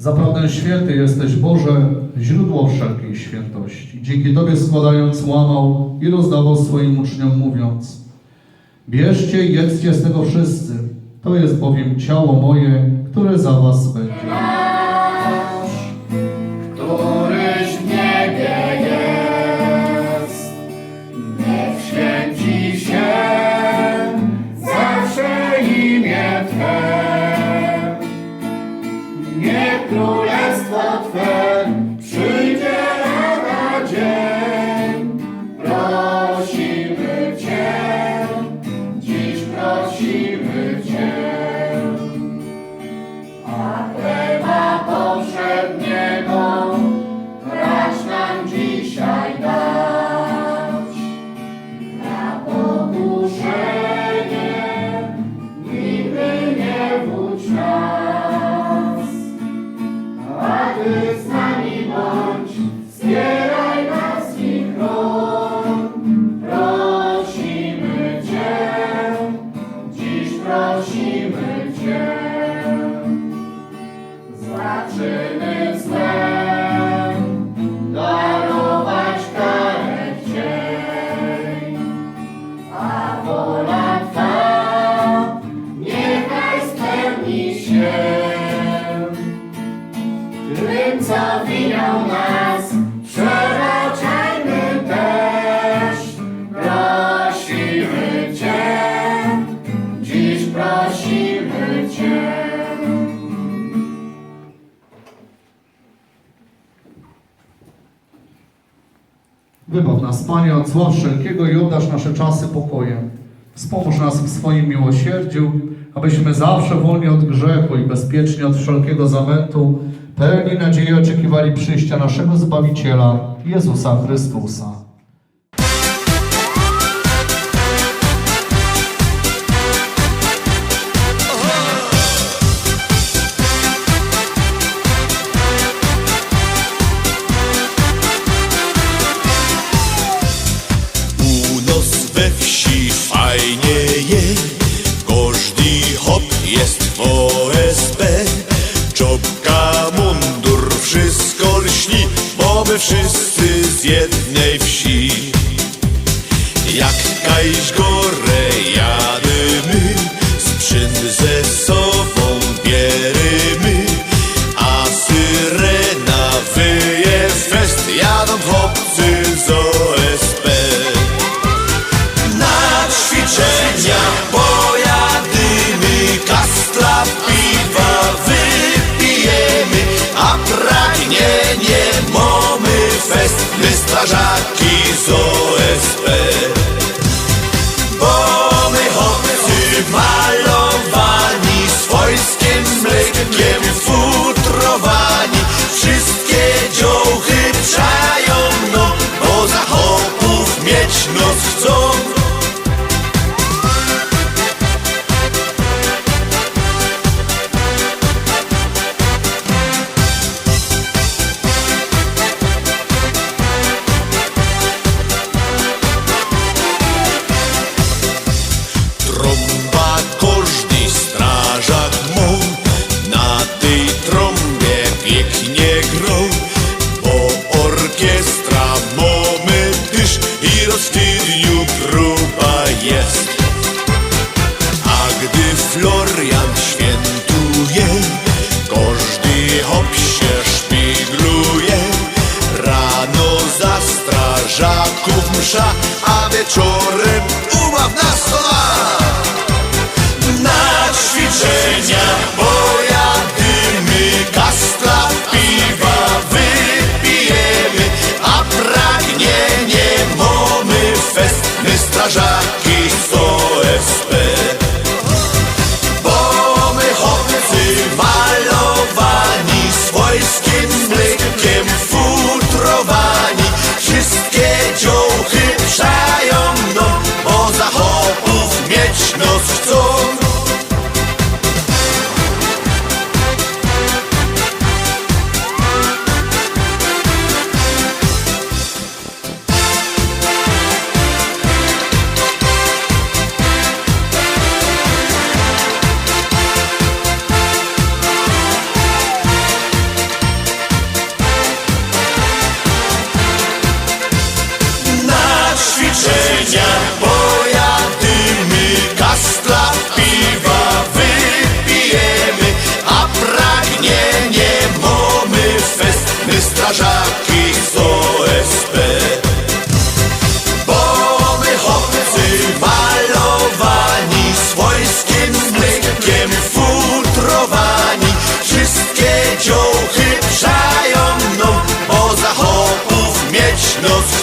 Zaprawdę święty jesteś Boże, źródło wszelkiej świętości. Dzięki Tobie składając łamał i rozdawał swoim uczniom mówiąc Bierzcie i jedzcie z tego wszyscy, to jest bowiem ciało moje, które za Was będzie. Niech królestwo Twe się. Tym, co winią nas, przebaczajmy też. Prosimy Cię, dziś prosimy Cię. Wybaw nas, Panie, od zła wszelkiego i oddasz nasze czasy pokojem. Wspomóż nas w swoim miłosierdziu, abyśmy zawsze wolni od grzechu i bezpiecznie od wszelkiego zamętu, pełni nadziei oczekiwali przyjścia naszego Zbawiciela, Jezusa Chrystusa. Jest OSP. Czopka, mundur, wszystko lśni, bo my wszyscy z jednej wsi. Jak kajś my душа, а вечорем умав на стола. Nos